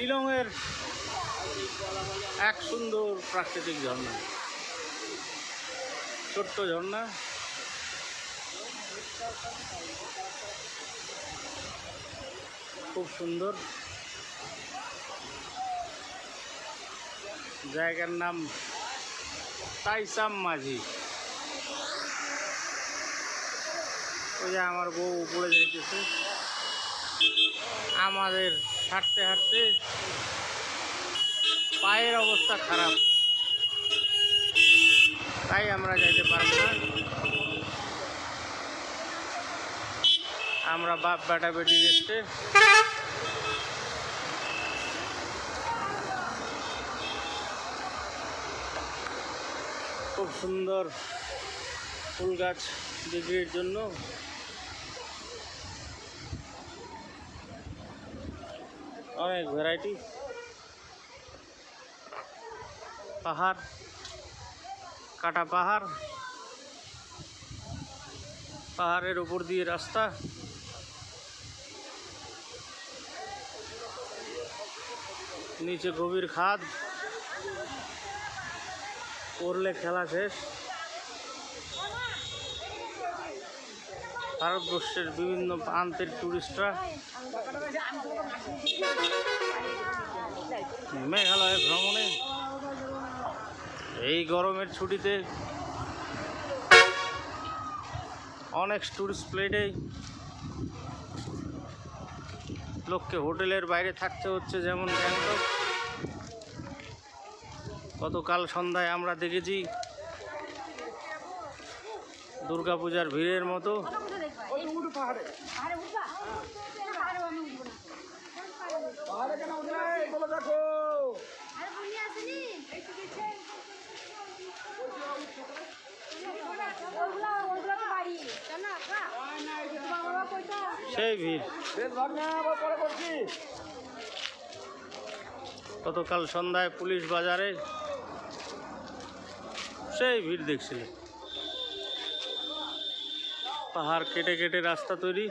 শিলংয়ের এক সুন্দর প্রাকৃতিক ঝর্ণা। ছোট্ট ঝর্ণা। খুব সুন্দর। জায়গার নাম তাইসাম মাঝি। ওই যে আমার বউ উপরে যাইতেছে। আমাদের হাঁটতে হাঁটতে পায়ের অবস্থা খারাপ। তাই আমরা যাইতে পারব না। আমরা বাপ বেটা বেটি রেস্টে খুব সুন্দর ফুল গাছ বিক্রির জন্য। অনেক ভ্যারাইটি পাহাড় কাটা পাহাড় পাহাড়ের উপর দিয়ে রাস্তা নিচে গভীর খাদ পড়লে খেলা শেষ ভারতবর্ষের বিভিন্ন প্রান্তের টুরিস্টরা মেঘালয় ভ্রমণে এই গরমের ছুটিতে অনেক টুরিস্ট প্লেটে লোককে হোটেলের বাইরে থাকতে হচ্ছে, যেমন গ্যাংটক গতকাল সন্ধ্যায় আমরা দেখেছি দুর্গাপূজার ভিড়ের মতো। সেই ভিড়। গতকাল সন্ধ্যায় পুলিশ বাজারে সেই ভিড় দেখছিল পাহাড় কেটে কেটে রাস্তা তৈরি।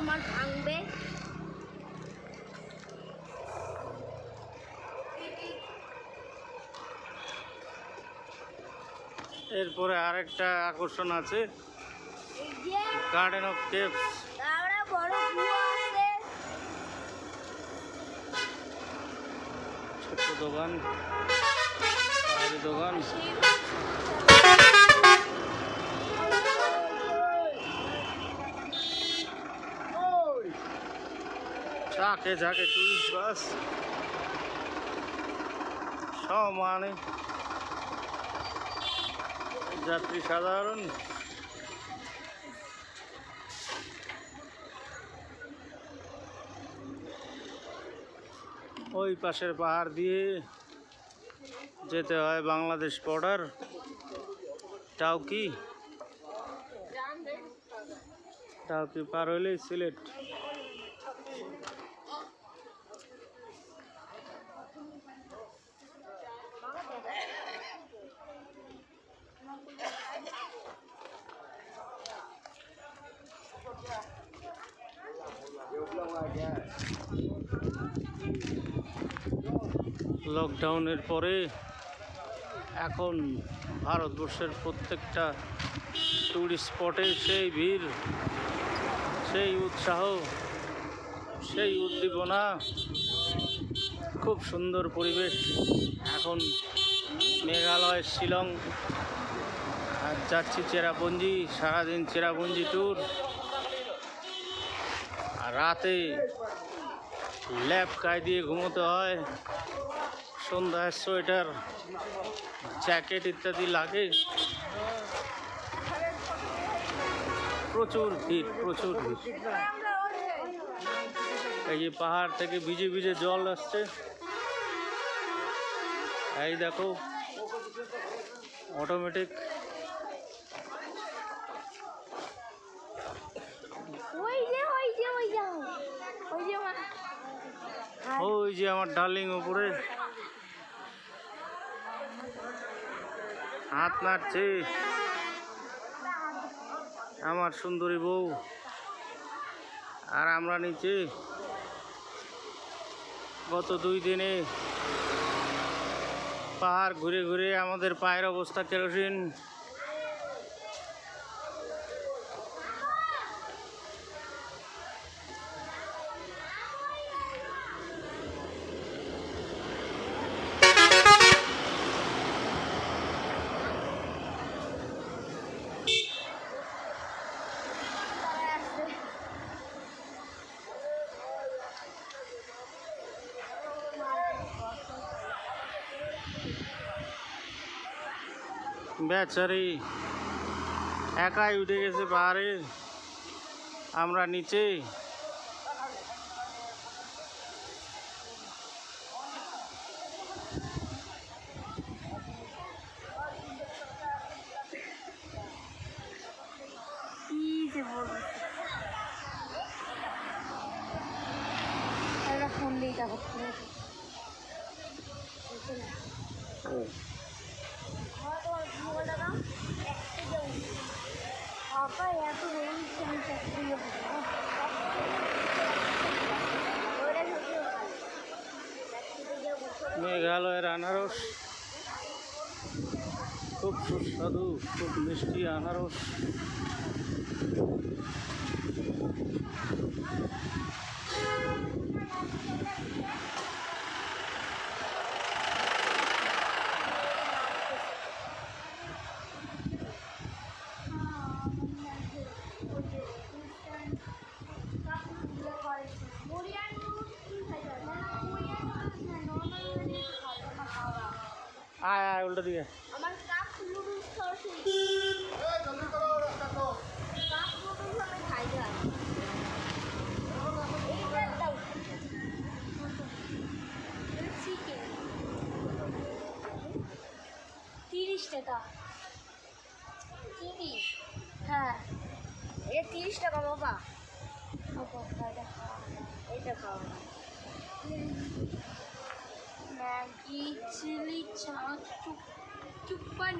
তোমার ভাঙবে। এরপরে আরেকটা আকর্ষণ আছে। গার্ডেন অফ কেপস ছোট্ট দোকান দোকান। ঝাঁকে ঝাঁকে টুরিস্ট বাস। সমানে যাত্রী সাধারণ। ওই পাশের পাহাড় দিয়ে যেতে হয় বাংলাদেশ বর্ডার টাউকি টাউকি পার হইলেই সিলেট। লকডাউনের পরে এখন ভারতবর্ষের প্রত্যেকটা টুরিস্ট স্পটে সেই ভিড়, সেই উৎসাহ, সেই উদ্দীপনা, খুব সুন্দর পরিবেশ। এখন মেঘালয়, শিলং, আর যাচ্ছি চেরাপুঞ্জি, সারাদিন চেরাপুঞ্জি ট্যুর রাতে ল্যাপ কায় দিয়ে ঘুমোতে হয়। সন্ধ্যায় সোয়েটার, জ্যাকেট ইত্যাদি লাগে। প্রচুর ভিড় প্রচুর ভিড়। এই যে পাহাড় থেকে ভিজে ভিজে জল আসছে। এই দেখো অটোমেটিক ওই যে ওই যে ওই যে ওই যে মা ওই যে আমার ডার্লিং উপরে। হাত নাড়ছে। আমার সুন্দরী বউ। আর আমরা নিচে গত দুই দিনে পাহাড় ঘুরে ঘুরে আমাদের পায়ের অবস্থা কেরোসিন বেচারি একাই উঠে গেছে পাহাড়ে। আমরা নিচে। ফোন দিয়ে যাব। বাবা মেঘালয়ের আনারস। খুব সুস্বাদু খুব মিষ্টি আনারস। আয় আয় উল্টো দিকে। আমার কাপ নুডলস খাওয়া শুরু। কাপ নুডলস আমি খাই যাই এইটা দাও চিকেন তিরিশ টাকা। তিরিশ? হ্যাঁ। এটা তিরিশ টাকা বাবা। বাবা, এটা খাওয়া এটা খাওয়া मैगी चिली चाट चुप्पन